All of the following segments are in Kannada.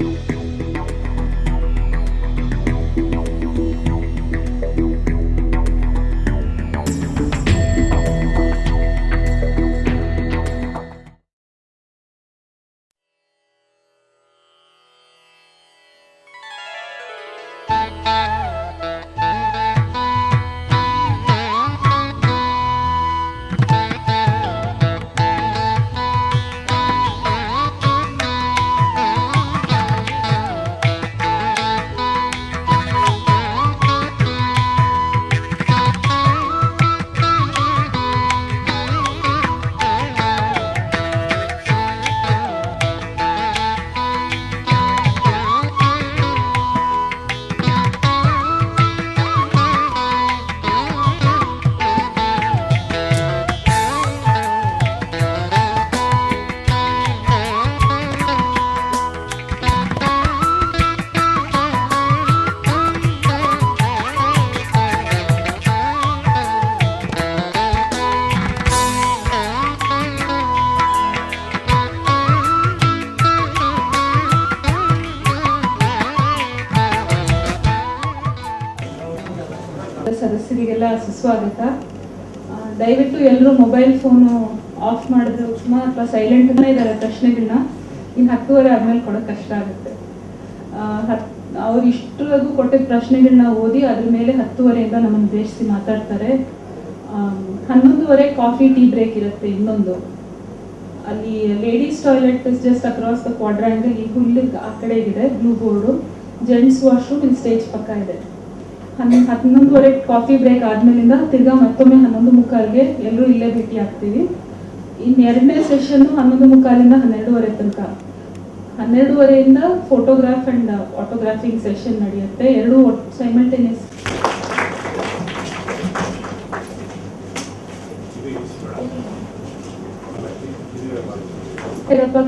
you. ಸದಸ್ಯರಿಗೆಲ್ಲ ಸುಸ್ವಾಗತ. ದಯವಿಟ್ಟು ಎಲ್ಲರೂ ಮೊಬೈಲ್ ಫೋನು ಆಫ್ ಮಾಡಿದ್ರೆ ಉತ್ತಮ ಅಥವಾ ಸೈಲೆಂಟ್ ಇದ್ದಾರೆ ಪ್ರಶ್ನೆಗಳನ್ನ ಇನ್ನು ಹತ್ತುವರೆ ಆದ್ಮೇಲೆ ಕೊಡೋಕೆ ಕಷ್ಟ ಆಗುತ್ತೆ. ಹತ್, ಅವ್ರು ಇಷ್ಟರವರೆಗೂ ಕೊಟ್ಟಿದ್ದ ಪ್ರಶ್ನೆಗಳನ್ನ ಓದಿ ಅದ್ರ ಮೇಲೆ ಹತ್ತುವರೆಯಿಂದ ನಮ್ಮನ್ನು ಉದ್ದೇಶಿಸಿ ಮಾತಾಡ್ತಾರೆ. ಹನ್ನೊಂದುವರೆ ಕಾಫಿ ಟೀ ಬ್ರೇಕ್ ಇರುತ್ತೆ ಇನ್ನೊಂದು. ಅಲ್ಲಿ ladies toilet is just across the quadrangle ಈ ಹುಲ್ಲು ಆ ಕಡೆ ಇದೆ ಬ್ಲೂ ಬೋರ್ಡು ಜೆಂಟ್ಸ್ ವಾಶ್ರೂಮ್ ಇಲ್ಲಿ ಸ್ಟೇಜ್ ಪಕ್ಕ ಇದೆ. ಹನ್ ಹನ್ನೊಂದುವರೆ ಕಾಫಿ ಬ್ರೇಕ್ ಆದ್ಮೇಲಿಂದ ತಿರ್ಗಾ ಮತ್ತೊಮ್ಮೆ ಹನ್ನೊಂದು ಮುಕ್ಕಾಲ್ಗೆ ಎಲ್ಲರೂ ಇಲ್ಲೇ ಭೇಟಿ ಆಗ್ತೀವಿ. ಇನ್ನು ಎರಡನೇ ಸೆಷನ್ ಹನ್ನೊಂದು ಮುಕ್ಕಾಲಿಂದ ಹನ್ನೆರಡುವರೆ ತನಕ. ಹನ್ನೆರಡುವರೆಯಿಂದ ಫೋಟೋಗ್ರಾಫ್ ಅಂಡ್ ಆಟೋಗ್ರಾಫಿಂಗ್ ಸೆಷನ್ ನಡೆಯುತ್ತೆ. ಎರಡು ಸೈಮಲ್ಟೇನಿಯಸ್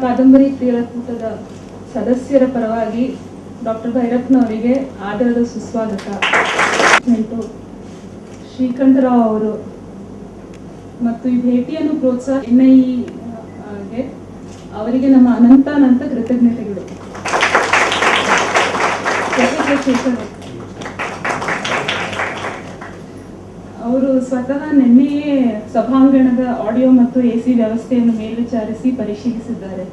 ಕಾದಂಬರಿ ಕ್ರೀಡಾಕೂಟದ ಸದಸ್ಯರ ಪರವಾಗಿ ಡಾಕ್ಟರ್ ಭೈರಪ್ಪನವರಿಗೆ ಆದರದ ಸುಸ್ವಾಗತ. ಶ್ರೀಕಂಠರಾವ್ ಅವರು ಮತ್ತು ಈ ಭೇಟಿಯನ್ನು ಪ್ರೋತ್ಸಾಹ ಎನ್ ಐ ಅವರಿಗೆ ನಮ್ಮ ಅನಂತ ಅನಂತ ಕೃತಜ್ಞತೆಗಳು ಅವರು ಸ್ವತಃ ನಿನ್ನೆಯೇ ಸಭಾಂಗಣದ ಆಡಿಯೋ ಮತ್ತು ಎ ಸಿ ವ್ಯವಸ್ಥೆಯನ್ನು ಮೇಲ್ವಿಚಾರಿಸಿ ಪರಿಶೀಲಿಸಿದ್ದಾರೆ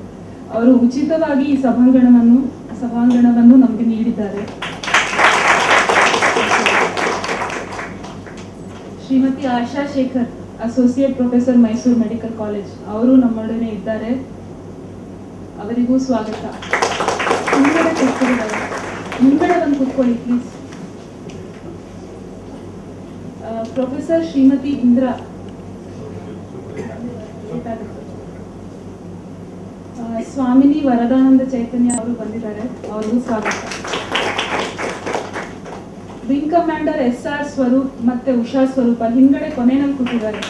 ಅವರು ಉಚಿತವಾಗಿ ಈ ಸಭಾಂಗಣವನ್ನು ಸಭಾಂಗಣವನ್ನು ನಮಗೆ ನೀಡಿದ್ದಾರೆ. Shrimati Asha Shekhar associate professor Mysuru medical college ಅವರು ನಮ್ಮೊಡನೆ ಇದ್ದಾರೆ. ಅವರಿಗೂ ಸ್ವಾಗತ. ಮುಂಗಡೆ ಕೂತ್ಕೊಳ್ಳಿ ಮುಂಗಡೆ ಬಂದು ಪ್ಲೀಸ್ ಪ್ರೊಫೆಸರ್ ಶ್ರೀಮತಿ ಇಂದ್ರಾ ಆ, ಸ್ವಾಮಿನಿ ವರದಾನಂದ ಚೈತನ್ಯ ಅವರು ಬಂದಿದ್ದಾರೆ, ಅವ್ರಿಗೂ ಸ್ವಾಗತ. Wing commander S R Swaroop ಮತ್ತೆ ಉಷಾ ಸ್ವರೂಪ ಹಿಂದ್ಗಡೆ ಕೊನೆಯಲ್ಲಿ ಕೂತಿದ್ದಾರೆ.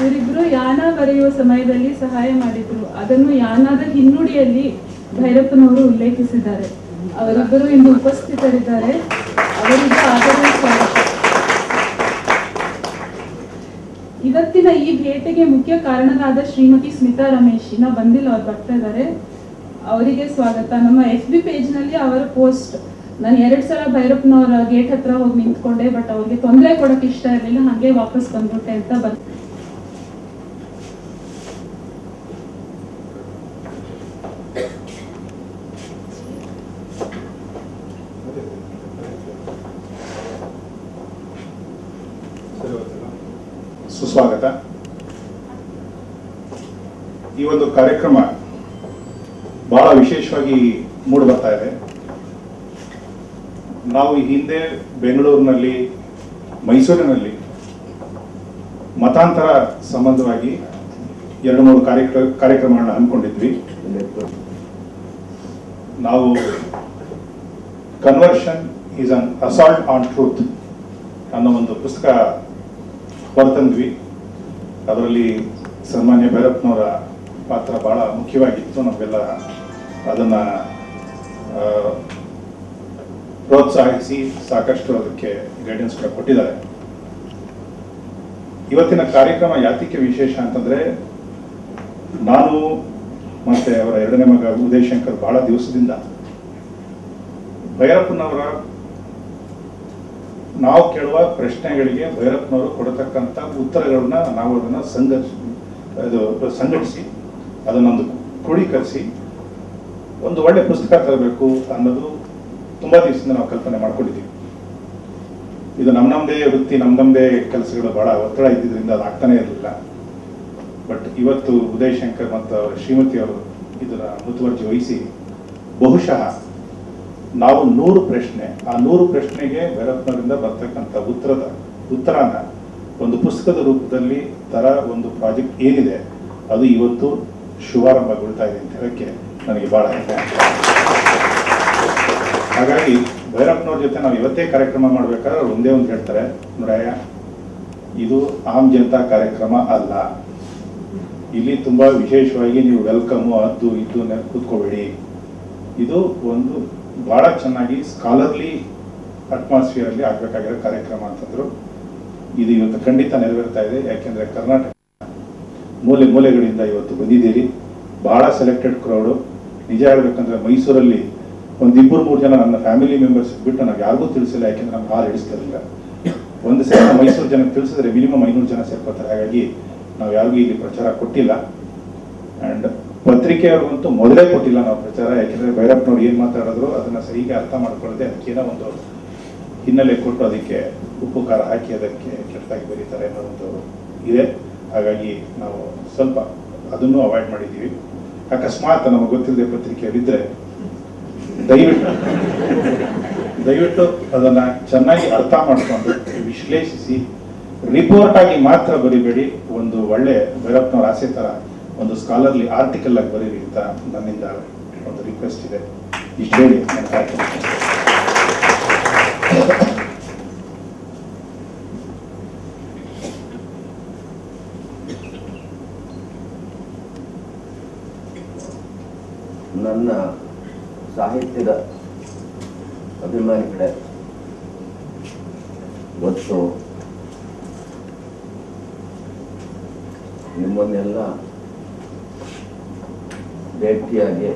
ಇವರಿಬ್ರು ಯಾನ ಬರೆಯುವ ಸಮಯದಲ್ಲಿ ಸಹಾಯ ಮಾಡಿದ್ರು. ಅದನ್ನು ಯಾನದ ಹಿನ್ನುಡಿಯಲ್ಲಿ ಭೈರಪ್ಪನವರು ಉಲ್ಲೇಖಿಸಿದ್ದಾರೆ. ಅವರಿಬ್ಬರು ಇಂದು ಉಪಸ್ಥಿತರಿದ್ದಾರೆ. ಅವರಿಗೂ ಆದರದ ಸ್ವಾಗತ ಈ ಭೇಟಿಗೆ ಮುಖ್ಯ ಕಾರಣರಾದ ಶ್ರೀಮತಿ ಸ್ಮಿತಾ ರಮೇಶ್, ಇನ್ನ ಬಂದಿಲ್ಲ, ಅವ್ರು ಬರ್ತಾ ಇದ್ದಾರೆ ಅವರಿಗೆ ಸ್ವಾಗತ. ನಮ್ಮ ಎಫ್ ಬಿ ಪೇಜ್ನಲ್ಲಿ ಅವರ ಪೋಸ್ಟ್ ನಾನು ಎರಡ್ ಸಲ ಭೈರಪ್ಪನವರ ಗೇಟ್ ಹತ್ರ ಹೋಗಿ ನಿಂತ್ಕೊಂಡೆ ಬಟ್ ಅವ್ರಿಗೆ ತೊಂದರೆ ಕೊಡಕ್ ಇಷ್ಟ ಇರಲಿಲ್ಲ. ಹಾಗೆ ವಾಪಸ್ ಬಂದ್ಬಿಟ್ಟೆ ಅಂತ ಬಂದ್ ಸುಸ್ವಾಗತ. ಒಂದು ಕಾರ್ಯಕ್ರಮ ಬಹಳ ವಿಶೇಷವಾಗಿ ಮೂಡಿ ಬರ್ತಾ ಇದೆ. ನಾವು ಹಿಂದೆ ಬೆಂಗಳೂರಿನಲ್ಲಿ, ಮೈಸೂರಿನಲ್ಲಿ ಮತಾಂತರ ಸಂಬಂಧವಾಗಿ ಎರಡು ಮೂರು ಕಾರ್ಯಕ್ರ, ಕಾರ್ಯಕ್ರಮಗಳನ್ನ ಹಮ್ಮಿಕೊಂಡಿದ್ವಿ. ನಾವು conversion is an assault on truth ಅನ್ನೋ ಒಂದು ಪುಸ್ತಕ ಹೊರತಂದ್ವಿ ಅದರಲ್ಲಿ ಸನ್ಮಾನ್ಯ ಭೈರಪ್ಪನವರ ಪಾತ್ರ ಬಹಳ ಮುಖ್ಯವಾಗಿತ್ತು. ನಮಗೆಲ್ಲ ಅದನ್ನ ಪ್ರೋತ್ಸಾಹಿಸಿ ಸಾಕಷ್ಟು ಅದಕ್ಕೆ ಗೈಡೆನ್ಸ್ ಕೂಡ ಕೊಟ್ಟಿದ್ದಾರೆ. ಇವತ್ತಿನ ಕಾರ್ಯಕ್ರಮ ಯಾತಿಕೆ ವಿಶೇಷ ಅಂತಂದ್ರೆ, ನಾನು ಮತ್ತೆ ಅವರ ಎರಡನೇ ಮಗ ಉದಯ್ ಶಂಕರ್ ಬಹಳ ದಿವಸದಿಂದ ಭೈರಪ್ಪನವರ ನಾವು ಕೇಳುವ ಪ್ರಶ್ನೆಗಳಿಗೆ ಭೈರಪ್ಪನವರು ಕೊಡತಕ್ಕಂಥ ಉತ್ತರಗಳನ್ನ ನಾವು ಅದನ್ನ ಸಂಘರ್ಷ ಇದು ಸಂಘಟಿಸಿ ಅದನ್ನೊಂದು ಕ್ರೋಢೀಕರಿಸಿ ಒಂದು ಒಳ್ಳೆ ಪುಸ್ತಕ ತರಬೇಕು ಅನ್ನೋದು ತುಂಬಾ ದಿವಸದಿಂದ ನಾವು ಕಲ್ಪನೆ ಮಾಡ್ಕೊಂಡಿದ್ದೀವಿ. ಇದು ನಮ್ಮ ನಮ್ಮದೇ ವೃತ್ತಿ ನಮ್ಮ ನಮ್ಮದೇ ಕೆಲಸಗಳು ಬಹಳ ಒತ್ತಡ ಇದ್ದಿದ್ರಿಂದ ಅದು ಆಗ್ತಾನೇ ಇರಲಿಲ್ಲ. ಬಟ್ ಇವತ್ತು ಉದಯ್ ಶಂಕರ್ ಮತ್ತು ಶ್ರೀಮತಿ ಅವರು ಇದರ ಮುತುವರ್ಜಿ ವಹಿಸಿ ಬಹುಶಃ ನಾವು ನೂರು ಪ್ರಶ್ನೆ, ಆ ನೂರು ಪ್ರಶ್ನೆಗೆ ಭೈರಪ್ಪನವರಿಂದ ಬರ್ತಕ್ಕಂಥ ಉತ್ತರದ, ಉತ್ತರನ ಒಂದು ಪುಸ್ತಕದ ರೂಪದಲ್ಲಿ ತರ ಒಂದು ಪ್ರಾಜೆಕ್ಟ್ ಏನಿದೆ, ಅದು ಇವತ್ತು ಶುಭಾರಂಭಗೊಳ್ತಾ ಇದೆ ಅಂತ ಹೇಳಕ್ಕೆ ನನಗೆ ಬಹಳ ಹೆಮ್ಮೆ ಹಾಗಾಗಿ ಭೈರಪ್ಪನವ್ರ ಜೊತೆ ನಾವು ಇವತ್ತೇ ಕಾರ್ಯಕ್ರಮ ಮಾಡ್ಬೇಕಾದ್ರೆ ಅವ್ರು ಒಂದೇ ಒಂದು ಹೇಳ್ತಾರೆ, ನೋಡಯ್ಯ, ಇದು ಆಮ್ ಜನತಾ ಕಾರ್ಯಕ್ರಮ ಅಲ್ಲ. ಇಲ್ಲಿ ತುಂಬಾ ವಿಶೇಷವಾಗಿ ನೀವು ವೆಲ್ಕಮ್, ಅದು, ಇದು ಕೂತ್ಕೋಬೇಡಿ. ಇದು ಒಂದು ಬಹಳ ಚೆನ್ನಾಗಿ ಸ್ಕಾಲರ್ಲಿ ಅಟ್ಮಾಸ್ಫಿಯರ್ ಅಲ್ಲಿ ಆಗ್ಬೇಕಾಗಿರೋ ಕಾರ್ಯಕ್ರಮ ಅಂತಂದ್ರು. ಇದು ಇವತ್ತು ಖಂಡಿತ ನೆರವೇರ್ತಾ ಇದೆ, ಯಾಕೆಂದ್ರೆ ಕರ್ನಾಟಕ ಮೂಲೆ ಮೂಲೆಗಳಿಂದ ಇವತ್ತು ಬಂದಿದ್ದೀರಿ. ಬಹಳ ಸೆಲೆಕ್ಟೆಡ್ ಕ್ರೌಡು ನಿಜ ಹೇಳ್ಬೇಕಂದ್ರೆ ಮೈಸೂರಲ್ಲಿ ಒಂದು ಇಬ್ಬರು ಮೂರು ಜನ ನನ್ನ ಫ್ಯಾಮಿಲಿ ಮೆಂಬರ್ಸ್ ಬಿಟ್ಟು ನಾವು ಯಾರಿಗೂ ತಿಳಿಸಿಲ್ಲ, ಯಾಕೆಂದ್ರೆ ನಮ್ಗೆ ಹಾಲು ಹಿಡಿಸ್ತಿರಲಿಲ್ಲ ಒಂದು ಸಲ ಮೈಸೂರು ಜನಕ್ಕೆ ತಿಳಿಸಿದ್ರೆ ಮಿನಿಮಮ್ ಐನೂರು ಜನ ಸೇರ್ಕೋತಾರೆ. ಹಾಗಾಗಿ ನಾವು ಯಾರಿಗೂ ಇಲ್ಲಿ ಪ್ರಚಾರ ಕೊಟ್ಟಿಲ್ಲ. ಅಂಡ್ ಪತ್ರಿಕೆಯವ್ರಿಗಂತೂ ಮೊದಲೇ ಕೊಟ್ಟಿಲ್ಲ ನಾವು ಪ್ರಚಾರ. ಯಾಕೆಂದ್ರೆ ಭೈರಪ್ಪನವ್ರು ಏನು ಮಾತಾಡಿದ್ರು ಅದನ್ನ ಸರಿಗೆ ಅರ್ಥ ಮಾಡ್ಕೊಳ್ಳದೆ ಅದಕ್ಕೇನೋ ಒಂದು ಹಿನ್ನೆಲೆ ಕೊಟ್ಟು ಅದಕ್ಕೆ ಉಪ್ಪು ಖಾರ ಹಾಕಿ ಅದಕ್ಕೆ ಕೆಟ್ಟದಾಗಿ ಬರೀತಾರೆ ಅನ್ನೋದೊಂದು ಇದೆ. ಹಾಗಾಗಿ ನಾವು ಸ್ವಲ್ಪ ಅದನ್ನು ಅವಾಯ್ಡ್ ಮಾಡಿದ್ದೀವಿ. ಅಕಸ್ಮಾತ್ ನಮಗೆ ಗೊತ್ತಿಲ್ಲದೆ ಪತ್ರಿಕೆಯಲ್ಲಿದ್ದರೆ ದಯವಿಟ್ಟು ದಯವಿಟ್ಟು ಅದನ್ನು ಚೆನ್ನಾಗಿ ಅರ್ಥ ಮಾಡಿಕೊಂಡು ವಿಶ್ಲೇಷಿಸಿ. ರಿಪೋರ್ಟ್ ಆಗಿ ಮಾತ್ರ ಬರಿಬೇಡಿ. ಒಂದು ಒಳ್ಳೆ ಭೈರಪ್ಪನವ್ರ ಆಸೆ ಥರ ಒಂದು ಸ್ಕಾಲರ್ಲಿ ಆರ್ಟಿಕಲ್ ಆಗಿ ಬರೀರಿ ಅಂತ ನನ್ನಿಂದ ಒಂದು ರಿಕ್ವೆಸ್ಟ್ ಇದೆ. ಇಷ್ಟು ಹೇಳಿ, ನನ್ನ ನನ್ನ ಸಾಹಿತ್ಯದ ಅಭಿಮಾನಿಗಳೇ ಇವತ್ತು ನಿಮ್ಮನ್ನೆಲ್ಲ ಭೇಟಿಯಾಗಿ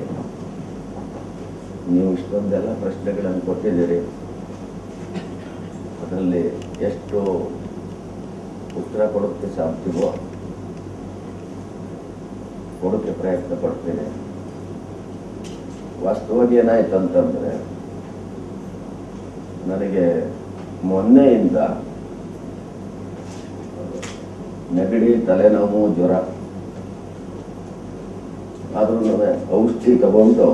ನೀವು ಇಷ್ಟೊಂದೆಲ್ಲ ಪ್ರಶ್ನೆಗಳನ್ನು ಕೊಟ್ಟಿದ್ದೀರಿ. ಅದರಲ್ಲಿ ಎಷ್ಟು ಉತ್ತರ ಕೊಡೋಕ್ಕೆ ಸಾಧ್ಯವೋ, ಕೊಡೋಕ್ಕೆ ಪ್ರಯತ್ನ ಪಡ್ತೇನೆ. ವಾಸ್ತವವಾಗಿ ಏನಾಯ್ತು ಅಂತಂದ್ರೆ ನನಗೆ ಮೊನ್ನೆಯಿಂದ ನೆಗಡಿ, ತಲೆನೋವು, ಜ್ವರ, ಆದ್ರೂ ಔಷಧಿ ತಗೊಂಡು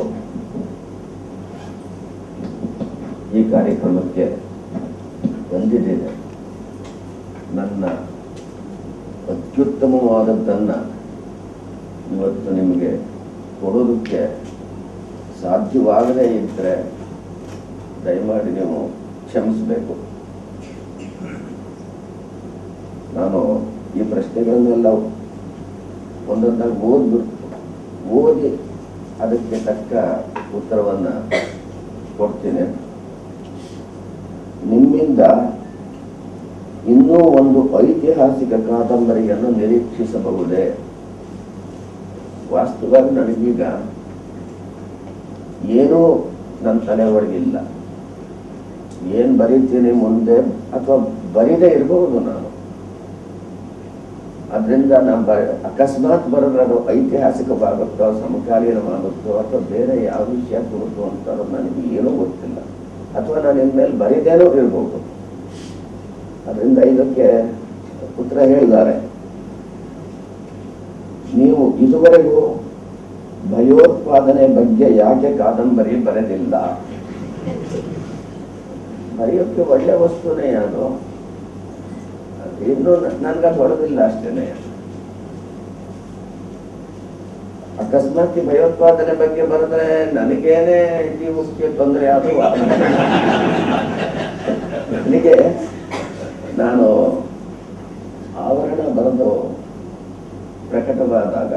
ಈ ಕಾರ್ಯಕ್ರಮಕ್ಕೆ ಬಂದಿದ್ದೇನೆ. ನನ್ನ ಅತ್ಯುತ್ತಮವಾದದ್ದನ್ನು ಇವತ್ತು ನಿಮಗೆ ಕೊಡೋದಕ್ಕೆ ಸಾಧ್ಯವಾಗದೇ ಇದ್ದರೆ ದಯಮಾಡಿ ನೀವು ಕ್ಷಮಿಸಬೇಕು. ನಾನು ಈ ಪ್ರಶ್ನೆಗಳನ್ನೆಲ್ಲ ಒಂದೊಂದಾಗಿ ಓದ್ಬಿಟ್ಟು ಓದಿ ಅದಕ್ಕೆ ತಕ್ಕ ಉತ್ತರವನ್ನು ಕೊಡ್ತೀನಿ. ನಿಮ್ಮಿಂದ ಇನ್ನೂ ಒಂದು ಐತಿಹಾಸಿಕ ಕಾದಂಬರಿಯನ್ನು ನಿರೀಕ್ಷಿಸಬಹುದೇ? ವಾಸ್ತವವಾಗಿ ನನಗೀಗ ಏನೂ ನನ್ನ ತಲೆ ಒಳಗಿಲ್ಲ ಏನ್ ಬರೀತೀನಿ ಮುಂದೆ ಅಥವಾ ಬರೀದೇ ಇರಬಹುದು ನಾನು. ಅದರಿಂದ ನಾನು ಬ, ಅಕಸ್ಮಾತ್ ಬರೋದು ಅದು ಐತಿಹಾಸಿಕವಾಗುತ್ತೋ ಸಮಕಾಲೀನವಾಗುತ್ತೋ ಅಥವಾ ಬೇರೆ ಯಾವ ವಿಷಯ ಕುರಿತು ಅಂತ ನನಗೆ ಏನೂ ಗೊತ್ತಿಲ್ಲ. ಅಥವಾ ನಾನು ಇನ್ಮೇಲೆ ಬರೀದೇನೋ ಇರ್ಬೋದು. ಅದರಿಂದ ಇದಕ್ಕೆ ಉತ್ತರ ಹೇಳಿದ್ದಾರೆ. ನೀವು ಇದುವರೆಗೂ ಭಯೋತ್ಪಾದನೆ ಬಗ್ಗೆ ಯಾಕೆ ಕಾದಂಬರಿ ಬರೆದಿಲ್ಲ? ಬರೆಯೋಕ್ಕೆ ಒಳ್ಳೆ ವಸ್ತುನೇ ಅದು. ಇನ್ನು ನನ್ಗೆ ಹೊಡೆದಿಲ್ಲ ಅಷ್ಟೇನೆ. ಅಕಸ್ಮಾತ್ ಭಯೋತ್ಪಾದನೆ ಬಗ್ಗೆ ಬರೆದ್ರೆ ನನಗೇನೆ ಜೀವಕ್ಕೆ ತೊಂದರೆ ಆದರೂ ನನಗೆ ನಾನು ಆವರಣ ಬರೆದು ಪ್ರಕಟವಾದಾಗ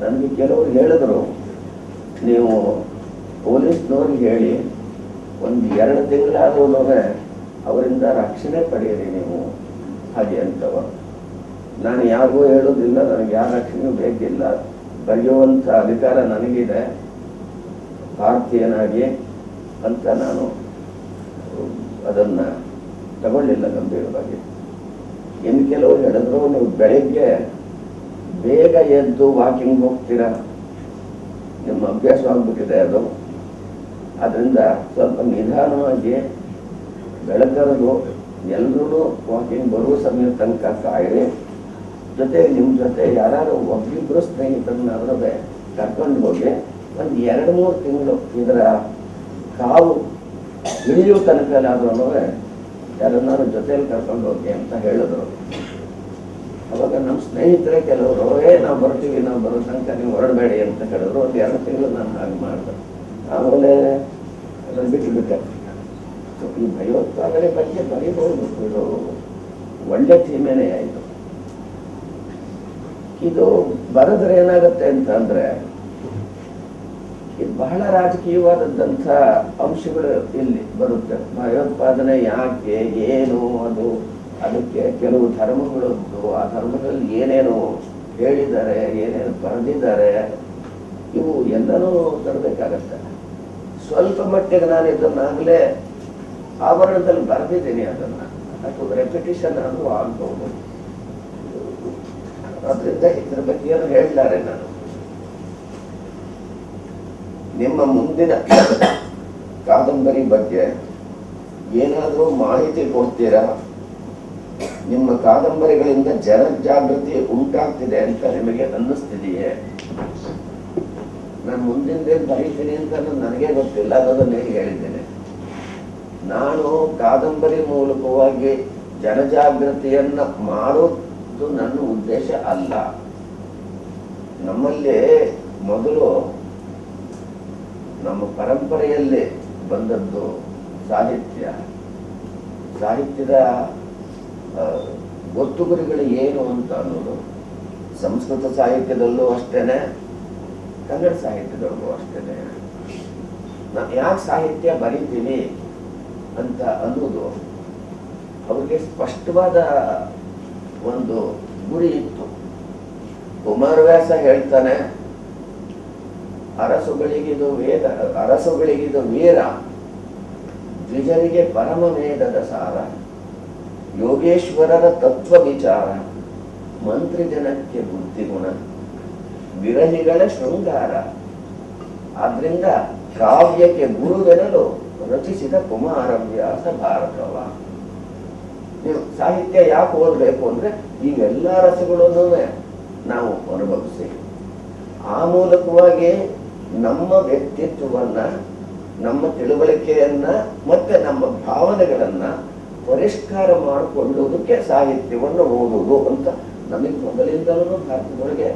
ನನಗೆ ಕೆಲವರು ಹೇಳಿದ್ರು, ನೀವು ಪೊಲೀಸ್ನವ್ರಿಗೆ ಹೇಳಿ, ಒಂದು ಎರಡು ತಿಂಗಳಾದ್ರೂ ಅವರಿಂದ ರಕ್ಷಣೆ ಪಡೆಯಿರಿ ನೀವು. ಹಾಗೆ ಅಂತವ. ನಾನು ಯಾರಿಗೂ ಹೇಳೋದಿಲ್ಲ, ನನಗೆ ಯಾರ ರಕ್ಷಣೆ ಬೇಕಿಲ್ಲ. ಬರೆಯುವಂಥ ಅಧಿಕಾರ ನನಗಿದೆ. ಭಾರತೀಯನಾಗಿ ಅಂತ ನಾನು, ಅದನ್ನು ತಗೊಳ್ಳಿಲ್ಲ ಗಂಭೀರವಾಗಿ. ಇನ್ನು ಕೆಲವರು ಹೇಳಿದ್ರು, ನೀವು ಬೆಳಿಗ್ಗೆ ಬೇಗ ಎದ್ದು ವಾಕಿಂಗ್ ಹೋಗ್ತೀರಾ? ನಿಮ್ಮ ಅಭ್ಯಾಸವಾಗ್ಬಿಟ್ಟಿದೆ ಅದು. ಅದರಿಂದ ಸ್ವಲ್ಪ ನಿಧಾನವಾಗಿ ಬೆಳಕರದು ಎಲ್ಲರೂ ವಾಕಿಂಗ್ ಬರುವ ಸಮಯ ತನಕ ಕಾಯಿರಿ ಜೊತೆ ನಿಮ್ಮ ಜೊತೆ ಯಾರು ಒಬ್ರಿಬ್ಬರು ಸ್ನೇಹಿತರನ್ನಾದ್ರೆ ಕರ್ಕೊಂಡು ಹೋಗಿ ಒಂದು ಎರಡು ಮೂರು ತಿಂಗಳು ಇದರ ಕಾವು ಇಳಿಯೋ ತನಕಲಾದ್ರೂ ಯಾರನ್ನಾರು ಜೊತೆಯಲ್ಲಿ ಕರ್ಕೊಂಡು ಹೋಗಿ ಅಂತ ಹೇಳಿದ್ರು. ಅವಾಗ ನಮ್ಮ ಸ್ನೇಹಿತರೆ ಕೆಲವರು, ಏ, ನಾವು ಬರ್ತೀವಿ, ನಾವು ಬರೋ ತನಕ ನೀವು ಹೊರಡಬೇಡಿ ಅಂತ ಕೇಳಿದ್ರು ಒಂದು ಎರಡು ತಿಂಗಳು ನಾನು ಹಾಗೆ ಮಾಡಿದೆ. ಆಮೇಲೆ ಅದನ್ನು ಬಿಟ್ಟು ಬಿಟ್ಟೆ ಈ ಭಯೋತ್ಪಾದನೆ ಬಗ್ಗೆ ಬರೀಬಹುದು ಇದು ಒಳ್ಳೆ ಥೀಮೇನೆ ಆಯಿತು. ಇದು ಬರೆದ್ರೆ ಏನಾಗುತ್ತೆ ಅಂತ ಅಂದ್ರೆ, ಇದು ಬಹಳ ರಾಜಕೀಯವಾದದ್ದಂಥ ಅಂಶಗಳು ಇಲ್ಲಿ ಬರುತ್ತೆ. ಭಯೋತ್ಪಾದನೆ ಯಾಕೆ, ಏನು, ಅದು ಅದಕ್ಕೆ ಕೆಲವು ಧರ್ಮಗಳದ್ದು ಆ ಧರ್ಮದಲ್ಲಿ ಏನೇನು ಹೇಳಿದ್ದಾರೆ, ಏನೇನು ಬರೆದಿದ್ದಾರೆ, ಇವು ಎಲ್ಲನೂ ತರಬೇಕಾಗತ್ತೆ. ಸ್ವಲ್ಪ ಮಟ್ಟಿಗೆ ನಾನು ಇದನ್ನಾಗಲೇ ಆವರಣದಲ್ಲಿ ಬರೆದಿದ್ದೀನಿ ಅದನ್ನ. ಅದು ರೆಪಿಟೇಷನ್ ಅದು ಆಗ್ಬೋದು ಅದರಿಂದ ಇದ್ರ ಬಗ್ಗೆ ಏನು ಹೇಳಿದ್ದಾರೆ ನಾನು. ನಿಮ್ಮ ಮುಂದಿನ ಕಾದಂಬರಿ ಬಗ್ಗೆ ಏನಾದರೂ ಮಾಹಿತಿ ಕೊಡ್ತೀರಾ? ನಿಮ್ಮ ಕಾದಂಬರಿಗಳಿಂದ ಜನಜಾಗೃತಿ ಉಂಟಾಗ್ತಿದೆ ಅಂತ ನಿಮಗೆ ಅನ್ನಿಸ್ತಿದೆಯೇ? ನಾನು ಮುಂದಿನ ಬರೀತೀನಿ ಅಂತ ನನಗೆ ಗೊತ್ತಿಲ್ಲ ಅನ್ನೋದನ್ನ ಹೇಳಿದ್ದೇನೆ? ನಾನು ಕಾದಂಬರಿ ಮೂಲಕವಾಗಿ ಜನಜಾಗೃತಿಯನ್ನ ಮಾಡೋದು ನನ್ನ ಉದ್ದೇಶ ಅಲ್ಲ. ನಮ್ಮಲ್ಲಿ ಮೊದಲು ನಮ್ಮ ಪರಂಪರೆಯಲ್ಲಿ ಬಂದದ್ದು ಸಾಹಿತ್ಯ. ಸಾಹಿತ್ಯದ ಆ, ಗೊತ್ತುಗುರಿಗಳು ಏನು ಅಂತ ಅನ್ನೋದು ಸಂಸ್ಕೃತ ಸಾಹಿತ್ಯದಲ್ಲೂ ಅಷ್ಟೇನೆ ಕನ್ನಡ ಸಾಹಿತ್ಯದಲ್ಲೂ ಅಷ್ಟೇನೆ. ನಾನು ಯಾಕೆ ಸಾಹಿತ್ಯ ಬರೀತೀನಿ ಅಂತ ಅನ್ನೋದು ಅವರಿಗೆ ಸ್ಪಷ್ಟವಾದ ಒಂದು ಗುರಿ ಇತ್ತು. ಕುಮಾರವ್ಯಾಸ ಹೇಳ್ತಾನೆ ಅರಸುಗಳಿಗಿದು ವೇದ ಅರಸುಗಳಿಗಿದು ವೀರ ದ್ವಿಜರಿಗೆ ಪರಮ ವೇದದ ಸಾರ. ಯೋಗೇಶ್ವರರ ತತ್ವ ವಿಚಾರ. ಮಂತ್ರಿ ಜನಕ್ಕೆ ಬುದ್ಧಿಗುಣ ವಿರಹಿಗಳ ಶೃಂಗಾರ. ಆದ್ರಿಂದ ಕಾವ್ಯಕ್ಕೆ ಗುರುವೆನಲು ರಚಿಸಿದ ಕುಮಾರವ್ಯಾಸ ಭಾರತವ. ನೀವು ಸಾಹಿತ್ಯ ಯಾಕೆ ಓದಬೇಕು ಅಂದ್ರೆ ಇವೆಲ್ಲ ರಸಗಳನ್ನು ನಾವು ಅನುಭವಿಸಿ. ಆ ಮೂಲಕವಾಗಿ ನಮ್ಮ ವ್ಯಕ್ತಿತ್ವವನ್ನ, ನಮ್ಮ ತಿಳುವಳಿಕೆಯನ್ನ ಮತ್ತೆ ನಮ್ಮ ಭಾವನೆಗಳನ್ನ ಪರಿಷ್ಕಾರ ಮಾಡಿಕೊಳ್ಳುವುದಕ್ಕೆ ಸಾಹಿತ್ಯವನ್ನು ಓದುವುದು ಅಂತ ನಮಗೆ ಮೊದಲಿಂದಲೂ ಭಾರತದೊಳಗೆ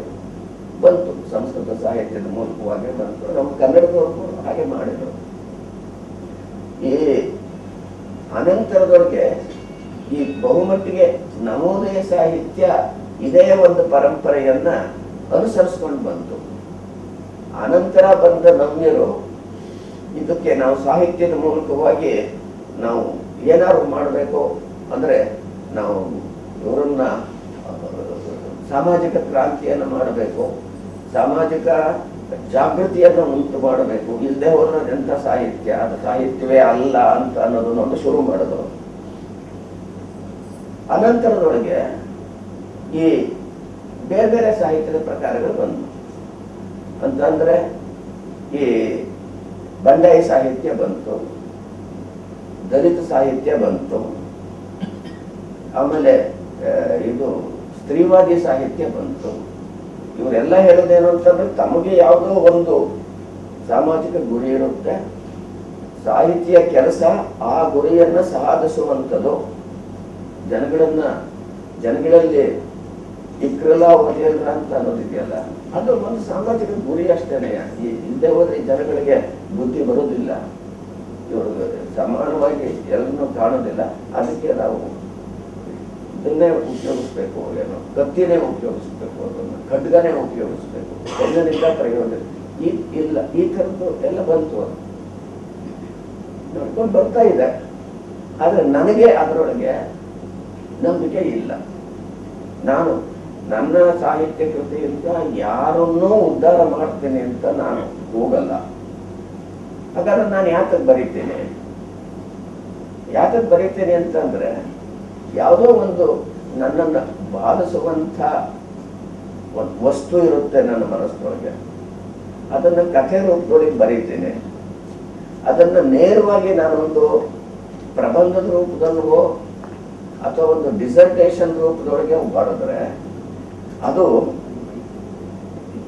ಬಂತು. ಸಂಸ್ಕೃತ ಸಾಹಿತ್ಯದ ಮೂಲಕವಾಗಿ ಬಂತು. ನಮ್ಮ ಕನ್ನಡದವರು ಹಾಗೆ ಮಾಡಿದರು. ಈ ಅನಂತರದೊಳಗೆ ಈ ಬಹುಮಟ್ಟಿಗೆ ನವೋದಯ ಸಾಹಿತ್ಯ ಇದೇ ಒಂದು ಪರಂಪರೆಯನ್ನ ಅನುಸರಿಸ್ಕೊಂಡು ಬಂತು. ಅನಂತರ ಬಂದ ನವ್ಯರು ಇದಕ್ಕೆ ನಾವು ಸಾಹಿತ್ಯದ ಮೂಲಕವಾಗಿ ನಾವು ಏನಾದ್ರು ಮಾಡಬೇಕು ಅಂದ್ರೆ ನಾವು ಇವರನ್ನ, ಸಾಮಾಜಿಕ ಕ್ರಾಂತಿಯನ್ನು ಮಾಡಬೇಕು, ಸಾಮಾಜಿಕ ಜಾಗೃತಿಯನ್ನು ಉಂಟು ಮಾಡಬೇಕು. ಇಲ್ಲದೆ ಹೋದ್ರೆ ಎಂಥ ಸಾಹಿತ್ಯ? ಅದು ಸಾಹಿತ್ಯವೇ ಅಲ್ಲ ಅಂತ ಅನ್ನೋದನ್ನ ಶುರು ಮಾಡಿದ್ರು ಅನಂತರದೊಳಗೆ ಈ ಬೇರೆ ಬೇರೆ ಸಾಹಿತ್ಯದ ಪ್ರಕಾರಗಳು ಬಂದವು. ಅಂತಂದ್ರೆ ಈ ಬಂಡಾಯಿ ಸಾಹಿತ್ಯ ಬಂತು. ದಲಿತ ಸಾಹಿತ್ಯ ಬಂತು. ಆಮೇಲೆ ಇದು ಸ್ತ್ರೀವಾದಿ ಸಾಹಿತ್ಯ ಬಂತು. ಇವರೆಲ್ಲ ಹೇಳೋದೇನು ಅಂತಂದ್ರೆ ತಮಗೆ ಯಾವುದೋ ಒಂದು ಸಾಮಾಜಿಕ ಗುರಿ ಇರುತ್ತೆ. ಸಾಹಿತ್ಯ ಕೆಲಸ ಆ ಗುರಿಯನ್ನ ಸಾಧಿಸುವಂಥದ್ದು. ಜನಗಳನ್ನ, ಜನಗಳಲ್ಲಿ ಇಕ್ರಲ್ಲ ಒದೆಯಲ್ಲ ಅಂತ ಅನ್ನೋದಿದೆಯಲ್ಲ, ಅದು ಒಂದು ಸಾಮಾಜಿಕ ಗುರಿ ಅಷ್ಟೇನೆ. ಈ ಹಿಂದೆ ಹೋದ್ರೆ ಜನಗಳಿಗೆ ಬುದ್ಧಿ ಬರೋದಿಲ್ಲ. ಇವರು ಸಮಾನವಾಗಿ ಎಲ್ಲರೂ ಕಾಣೋದಿಲ್ಲ. ಅದಕ್ಕೆ ನಾವು ಇದನ್ನೇ ಉಪಯೋಗಿಸ್ಬೇಕು ಏನೋ ಕತ್ತಿನೇ ಉಪಯೋಗಿಸ್ಬೇಕು ಅದನ್ನು. ಖಡ್ಗನೇ ಉಪಯೋಗಿಸ್ಬೇಕು. ಎಲ್ಲರಿಂದ ಪ್ರಯೋಜನ ಈ ಇಲ್ಲ, ಈ ಥರದ್ದು ಎಲ್ಲ ಬಂತು ಅದು. ನೋಡ್ಕೊಂಡು ಬರ್ತಾ ಇದೆ. ಆದರೆ ನನಗೆ ಅದರೊಳಗೆ ನಂಬಿಕೆ ಇಲ್ಲ. ನಾನು ನನ್ನ ಸಾಹಿತ್ಯ ಕೃತಿಯಿಂದ ಯಾರನ್ನೂ ಉದ್ಧಾರ ಮಾಡ್ತೇನೆ ಅಂತ ನಾನು ಹೋಗಲ್ಲ. ಹಾಗಾದ್ರೆ ನಾನು ಯಾತಕ್ಕೆ ಬರೀತೇನೆ? ಯಾತಕ್ಕೆ ಬರೀತೇನೆ ಅಂತಂದ್ರೆ ಯಾವುದೋ ಒಂದು ನನ್ನನ್ನು ಬಾಧಿಸುವಂಥ ಒಂದು ವಸ್ತು ಇರುತ್ತೆ ನನ್ನ ಮನಸ್ಸಿನೊಳಗೆ. ಅದನ್ನು ಕಥೆ ರೂಪದೊಳಗೆ ಬರೀತೇನೆ. ಅದನ್ನು ನೇರವಾಗಿ ನಾನೊಂದು ಪ್ರಬಂಧದ ರೂಪದಲ್ಲವೋ ಅಥವಾ ಒಂದು ಡಿಸರ್ಟೇಷನ್ ರೂಪದೊಳಗೆ ಬರೆದ್ರೆ ಅದು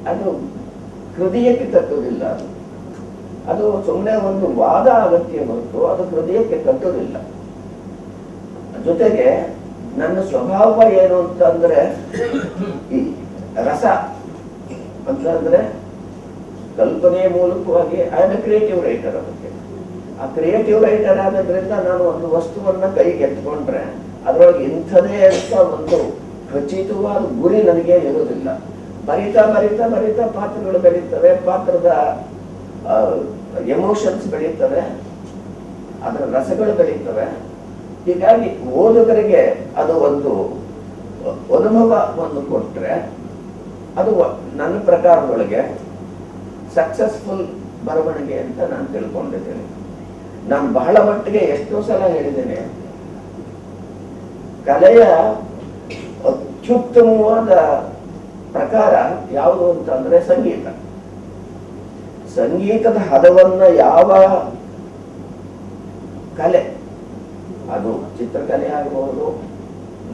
ಅದು ಹೃದಯಕ್ಕೆ ತಕ್ಕುವುದಿಲ್ಲ ಅದು ಅದು ಸುಮ್ಮನೆ ಒಂದು ವಾದ ಅಗತ್ಯ ಬಂತು, ಅದು ಹೃದಯಕ್ಕೆ ಕಟ್ಟೋದಿಲ್ಲ ಜೊತೆಗೆ ನನ್ನ ಸ್ವಭಾವ ಏನು ಅಂತಂದ್ರೆ, ಈ ರಸ, ಅಂತಂದ್ರೆ ಕಲ್ಪನೆಯ ಮೂಲಕವಾಗಿ ಐ ಎ ಕ್ರಿಯೇಟಿವ್ ರೈಟರ್ ಅದಕ್ಕೆ. ಆ ಕ್ರಿಯೇಟಿವ್ ರೈಟರ್ ಆಗೋದ್ರಿಂದ ನಾನು ಒಂದು ವಸ್ತುವನ್ನ ಕೈಗೆ ಎತ್ಕೊಂಡ್ರೆ, ಅದರೊಳಗೆ ಇಂಥದೇ ಅಂತ ಒಂದು ಖಚಿತವಾದ ಗುರಿ ನನಗೆ ಇರೋದಿಲ್ಲ ಬರಿತಾ ಬರಿತಾ ಬರಿತಾ ಪಾತ್ರಗಳು ಬೆಳೀತವೆ, ಪಾತ್ರದ ಎಮೋಷನ್ಸ್ ಬೆಳೀತವೆ ಅದರ ರಸಗಳು ಬೆಳೀತವೆ ಹೀಗಾಗಿ ಓದುಗರಿಗೆ ಅದು ಒಂದು ಅನುಭವವನ್ನು ಕೊಟ್ಟರೆ ಅದು ನನ್ನ ಪ್ರಕಾರದೊಳಗೆ ಸಕ್ಸಸ್ಫುಲ್ ಬರವಣಿಗೆ ಅಂತ ನಾನು ತಿಳ್ಕೊಂಡಿದ್ದೇನೆ. ನಾನು ಬಹಳ ಮಟ್ಟಿಗೆ ಎಷ್ಟೋ ಸಲ ಹೇಳಿದ್ದೇನೆ. ಕಲೆಯ ಅತ್ಯುತ್ತಮವಾದ ಪ್ರಕಾರ ಯಾವುದು ಅಂತಂದ್ರೆ ಸಂಗೀತ. ಸಂಗೀತದ ಹದವನ್ನ ಯಾವ ಕಲೆ, ಅದು ಚಿತ್ರಕಲೆ ಆಗಬಹುದು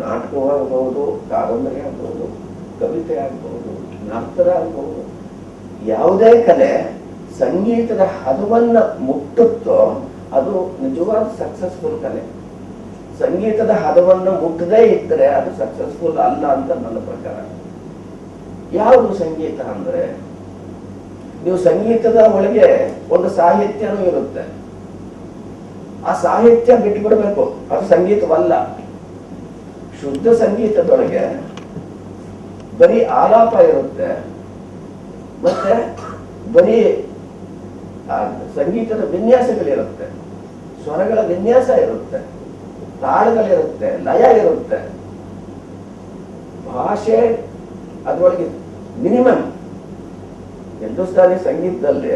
ನಾಟಕವಾಗಬಹುದು ಕಾದಂಬರಿ ಆಗಬಹುದು, ಕವಿತೆ ಆಗಬಹುದು, ನರ್ತನ ಆಗಬಹುದು, ಯಾವುದೇ ಕಲೆ ಸಂಗೀತದ ಹದವನ್ನ ಮುಟ್ಟುತ್ತೋ ಅದು ನಿಜವಾದ ಸಕ್ಸಸ್ಫುಲ್ ಕಲೆ. ಸಂಗೀತದ ಹದವನ್ನು ಮುಟ್ಟದೇ ಇದ್ದರೆ ಅದು ಸಕ್ಸಸ್ಫುಲ್ ಅಲ್ಲ ಅಂತ ನನ್ನ ಪ್ರಕಾರ. ಯಾವುದು ಸಂಗೀತ ಅಂದ್ರೆ ನೀವು ಸಂಗೀತದ ಒಳಗೆ ಒಂದು ಸಾಹಿತ್ಯನೂ ಇರುತ್ತೆ. ಆ ಸಾಹಿತ್ಯ ಬಿಟ್ಬಿಡ್ಬೇಕು ಅದು ಸಂಗೀತವಲ್ಲ. ಶುದ್ಧ ಸಂಗೀತದೊಳಗೆ ಬರೀ ಆಲಾಪ ಇರುತ್ತೆ. ಮತ್ತೆ ಬರೀ ಸಂಗೀತದ ವಿನ್ಯಾಸಗಳಿರುತ್ತೆ. ಸ್ವರಗಳ ವಿನ್ಯಾಸ ಇರುತ್ತೆ. ತಾಳಗಳಿರುತ್ತೆ. ಲಯ ಇರುತ್ತೆ. ಭಾಷೆ ಅದರೊಳಗೆ ಮಿನಿಮಮ್ ಹಿಂದೂಸ್ತಾನಿ ಸಂಗೀತದಲ್ಲಿ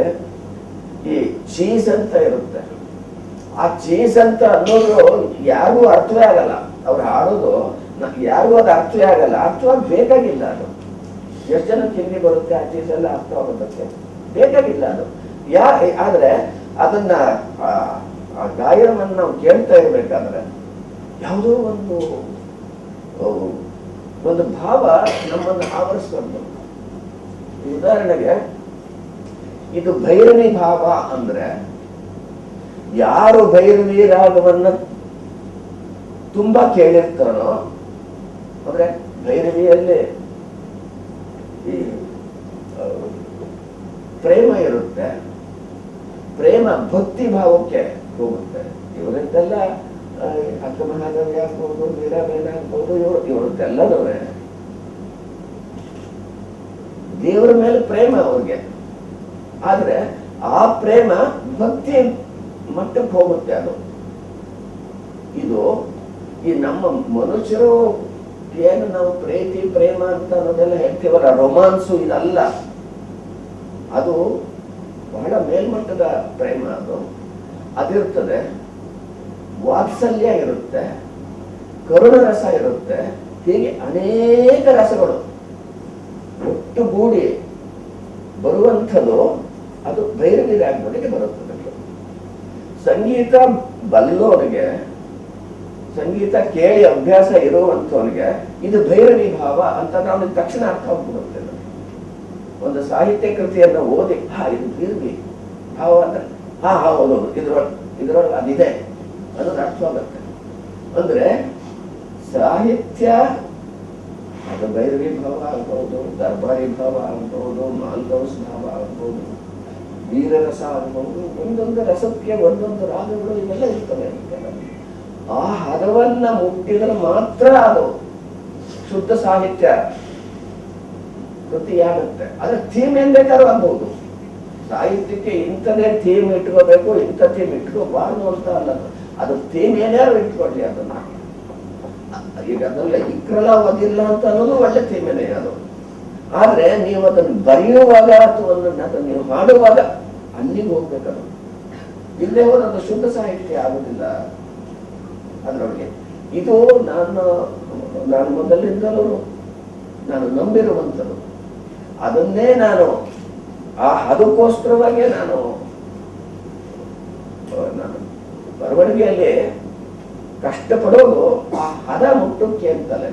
ಈ ಚೀಸ್ ಅಂತ ಇರುತ್ತೆ. ಆ ಚೀಸ್ ಅಂತ ಅನ್ನೋದು ಯಾರಿಗೂ ಅರ್ಥವೇ ಆಗಲ್ಲ. ಅವ್ರು ಹಾಡೋದು ಯಾರಿಗೂ ಅದು ಅರ್ಥವೇ ಆಗಲ್ಲ. ಅರ್ಥವಾಗಿ ಬೇಕಾಗಿಲ್ಲ ಅದು. ಎಷ್ಟು ಜನ ತಿಂಡಿ ಬರುತ್ತೆ, ಆ ಚೀಸ್ ಎಲ್ಲ ಅರ್ಥ ಆಗೋದಕ್ಕೆ? ಬೇಕಾಗಿಲ್ಲ ಅದು. ಯಾ, ಆದ್ರೆ ಅದನ್ನ, ಆ ಗಾಯನವನ್ನು ನಾವು ಕೇಳ್ತಾ ಇರ್ಬೇಕಾದ್ರೆ ಯಾವುದೋ ಒಂದು ಒಂದು ಭಾವ ನಮ್ಮನ್ನು ಆವರಿಸ್ಕೊಂಡು ಉದಾಹರಣೆಗೆ, ಇದು ಭೈರವಿ ಭಾವ ಅಂದ್ರೆ ಯಾರು ಭೈರವಿ ರಾಗವನ್ನ ತುಂಬಾ ಕೇಳಿರ್ತಾರೋ ಅಂದ್ರೆ ಭೈರವಿಯಲ್ಲಿ ಈ ಪ್ರೇಮ ಇರುತ್ತೆ, ಪ್ರೇಮ ಭಕ್ತಿ ಭಾವಕ್ಕೆ ಹೋಗುತ್ತೆ. ಇವರದ್ದೆಲ್ಲ ಅಕ್ಕ ಮಹಾದೇವಿ ಆಗ್ಬೋದು ವೀರಾಬೇನ ಆಗ್ಬೋದು, ಇವರು ಇವರದ್ದೆಲ್ಲದೂ ದೇವರ ಮೇಲೆ ಪ್ರೇಮ ಅವ್ರಿಗೆ. ಆದ್ರೆ ಆ ಪ್ರೇಮ ಭಕ್ತಿ ಮಟ್ಟಕ್ಕೆ ಹೋಗುತ್ತೆ ಅದು. ಇದು ಈ ನಮ್ಮ ಮನುಷ್ಯರು ಏನು ನಾವು ಪ್ರೀತಿ, ಪ್ರೇಮ ಅಂತ ಅನ್ನೋದೆಲ್ಲ ಹೇಳ್ತೀವಲ್ಲ, ರೊಮಾನ್ಸು ಇದಲ್ಲ. ಅದು ಬಹಳ ಮೇಲ್ಮಟ್ಟದ ಪ್ರೇಮ ಅದು. ಅದಿರ್ತದೆ, ವಾತ್ಸಲ್ಯ ಇರುತ್ತೆ ಕರುಣ ರಸ ಇರುತ್ತೆ, ಹೀಗೆ ಅನೇಕ ರಸಗಳು. ಒಟ್ಟುಗೂಡಿ ಬರುವಂಥದ್ದು ಅದು ಭೈರವಿ ರಾಗದೊಳಗೆ ಬರುತ್ತದೆ ಸಂಗೀತ ಬಲ್ಲೋನಿಗೆ ಸಂಗೀತ ಕೇಳಿ ಅಭ್ಯಾಸ ಇರುವಂಥವನಿಗೆ ಇದು ಭೈರವಿ ಭಾವ ಅಂತ ನಾವು ತಕ್ಷಣ ಅರ್ಥ ಆಗ್ಬಿಡುತ್ತೆ ಒಂದು ಸಾಹಿತ್ಯ ಕೃತಿಯನ್ನು ಓದಿ, ಹಾ, ಇದು ಭೈರವಿ ಭಾವ ಅಂದ್ರೆ ಹಾ ಹೌದು ಇದ್ರೊಳಗೆ ಇದ್ರೊಳಗೆ ಅದಿದೆ. ಅನ್ನೋದು ಅರ್ಥವಾಗುತ್ತೆ ಅಂದ್ರೆ ಸಾಹಿತ್ಯ ಭೈರವಿ ಭಾವ ಆಗ್ಬೋದು ದರ್ಬಾರಿ ಭಾವ ಆಗ್ಬೋದು ಮಾಲ್ದೌಸ್ ಭಾವ ಆಗ್ಬೋದು ವೀರರಸ ಆಗ್ಬೋದು ಒಂದೊಂದು ರಸಕ್ಕೆ ಒಂದೊಂದು ರಾಗಗಳು ಇವೆಲ್ಲ ಇರ್ತವೆ. ಆ ಹದವನ್ನ ಮುಟ್ಟಿದ್ರೆ ಮಾತ್ರ ಅದು ಶುದ್ಧ ಸಾಹಿತ್ಯ ಕೃತಿಯಾಗುತ್ತೆ. ಅದ್ರ ಥೀಮ್ ಏನ್ ಬೇಕಾದ್ರೂ ಸಾಹಿತ್ಯಕ್ಕೆ ಇಂಥದೇ ಥೀಮ್ ಇಟ್ಕೋಬೇಕು, ಇಂಥ ಥೀಮ್ ಇಟ್ಕೋಬಾರ್ದು ಅಂತ ಅಲ್ಲ. ಅದು ಥೀಮ್ ಏನಾದ್ರು ಇಟ್ಕೊಳ್ಳಿ ಅದನ್ನ? ಈಗ ಅದೆಲ್ಲ ಇಕ್ರಲ ಓದಿಲ್ಲ ಅಂತ ಅನ್ನೋದು ಒಳ್ಳೆ ಅದು. ಆದ್ರೆ ನೀವು ಅದನ್ನು ಬರೆಯುವಾಗ ಅಥವಾ ಅದನ್ನ ನೀವು ಹಾಡುವಾಗ ಅಲ್ಲಿಗೆ ಹೋಗ್ಬೇಕದು. ಇಲ್ಲೇ ಹೋದ್ರೆ ಅದು ಶುದ್ಧ ಸಾಹಿತ್ಯ ಆಗುದಿಲ್ಲ. ಅದರೊಳಗೆ ಇದು ನಾನು ನಾನು ಮೊದಲಿಂದಲೂ ನಾನು ನಂಬಿರುವಂಥದ್ದು. ಅದನ್ನೇ ನಾನು, ಆ ಅದಕ್ಕೋಸ್ಕರವಾಗಿ ನಾನು ನಾನು ಬರವಣಿಗೆಯಲ್ಲಿ ಕಷ್ಟಪಡೋದು ಆ ಹದ ಮುಟ್ಟಕ್ಕೆ ಅಂತಲೇ.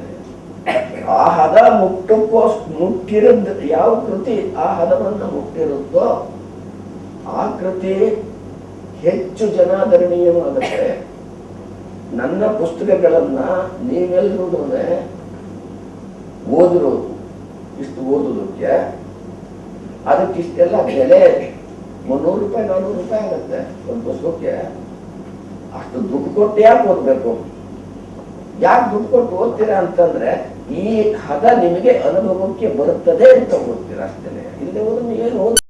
ಆ ಹದ ಮುಟ್ಟಕ್ಕೋಸ್ ಮುಟ್ಟಿರೋದ್ ಯಾವ ಕೃತಿ ಆ ಹದವನ್ನು ಮುಟ್ಟಿರುತ್ತೋ ಆ ಕೃತಿ ಹೆಚ್ಚು ಜನಾದರಣೀಯವಾಗುತ್ತೆ ನನ್ನ ಪುಸ್ತಕಗಳನ್ನ ನೀವೆಲ್ಲರೂ ಓದಿರೋದು ಇಷ್ಟು ಓದೋದಕ್ಕೆ ಅದಕ್ಕಿಷ್ಟೆಲ್ಲ ಬೆಲೆ ಮುನ್ನೂರು ರೂಪಾಯಿ ನಾನ್ನೂರು ರೂಪಾಯಿ ಆಗುತ್ತೆ ಒಂದು ಪುಸ್ತಕಕ್ಕೆ ಅಷ್ಟು ದುಡ್ಡು ಕೊಟ್ಟು ಯಾಕೆ ಓದ್ಬೇಕು? ಯಾಕೆ ದುಡ್ಡು ಕೊಟ್ಟು ಓದ್ತೀರಾ ಅಂತಂದ್ರೆ ಈ ಹದ ನಿಮಗೆ ಅನುಭವಕ್ಕೆ ಬರುತ್ತದೆ ಅಂತ ಓದ್ತೀರಾ ಅಷ್ಟೇ. ಇಲ್ಲಿ ಹೋದ್ರೆ ಏನು